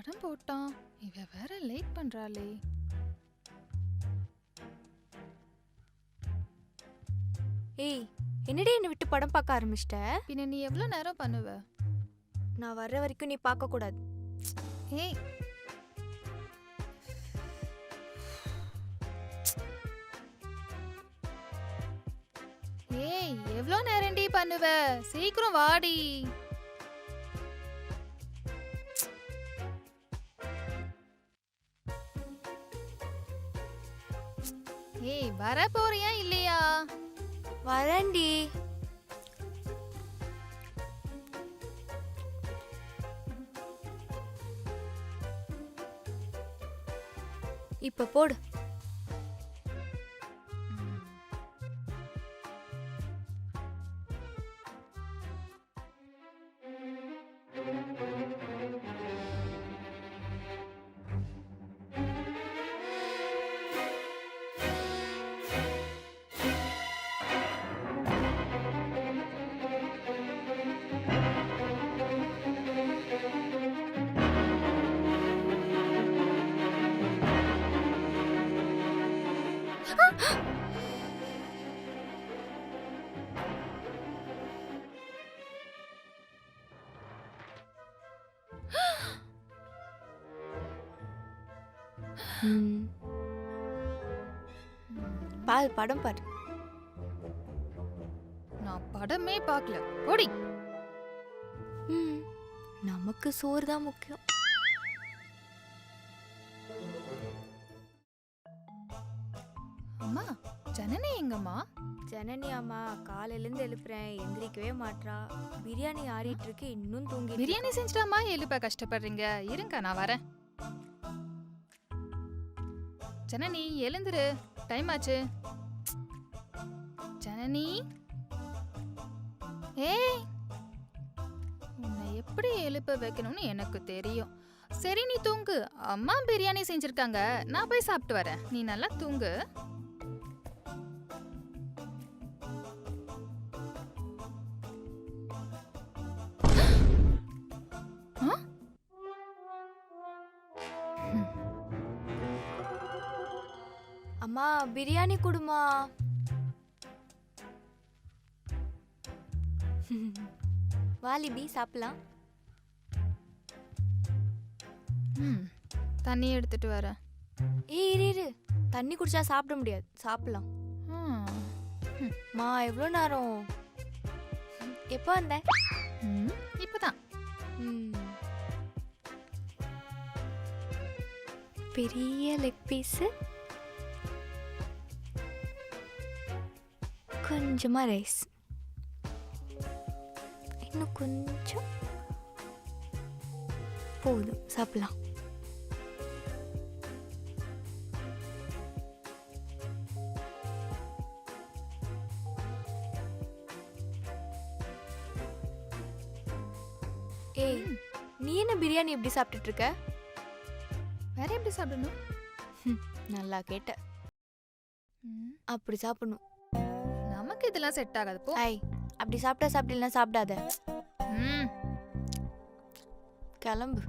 படம் போட்டான். இவ வேற லேட் பண்றாளே. ஏய் என்னடி என்னை விட்டு படம் பார்க்க ஆரம்பிச்சிட்ட? பின்ன நீ எவ்வளோ நேரம் பண்ணுவ? நான் வர்ற வரைக்கும் நீ பார்க்க கூடாது. ஏய். ஏய் எவ்வளோ நேரம்டி பண்ணுவ? சீக்கிரம் வாடி. ஏய் வர போறியா இல்லையா? வரேன்டி. இப்ப போடு. பாரு படம் பாரு. நான் படமே பார்க்கல. ஓடி. நமக்கு சோறு தான் முக்கியம். அம்மா ஜனனி எங்கம்மா? ஜனனி அம்மா காலையிலேருந்து எழுப்புறேன் எந்திரிக்கவே மாட்றா. பிரியாணி ஆறிட்டு இருக்கு இன்னும் தூங்கி பிரியாணி செஞ்சுட்டாமா எழுப்ப கஷ்டப்படுறீங்க. இருங்க நான் வரேன். ஜனனி எழுந்துரு. டைம் ஆச்சு. ஜனனி? ஏய்! உன்னை எப்படி எழுப்ப வைக்கணும்னு எனக்கு தெரியும். சரி நீ தூங்கு. அம்மா பிரியாணி செஞ்சிருக்காங்க. நான் போய் சாப்பிட்டு வரேன். நீ நல்லா தூங்கு. அம்மா பிரியாணி கொடுமா? வாலிபி சாப்பிடலாம். ம் தண்ணி எடுத்துட்டு வரேன் ஏய் இரு இரு. தண்ணி குடிச்சா சாப்பிட முடியாது. சாப்பிடலாம். ம். எவ்வளோ நேரம்? எப்போ வந்த? ம், இப்பதான். ம். பெரிய லெக் பீஸு கொஞ்சமாக ரைஸ் இன்னும் கொஞ்சம் போதும். சாப்பிடலாம். ஏய் நீ என்ன பிரியாணி எப்படி சாப்பிட்டுட்டு இருக்க? வேற எப்படி சாப்பிடணும்? நல்லா கேட்ட. அப்படி சாப்பிடணும். நமக்கு இதெல்லாம் செட் ஆகாது போ. ஐ அப்படி சாப்பிட்டா சாப்பிடலாம் சாப்பிடாத. ம். கிளம்பு.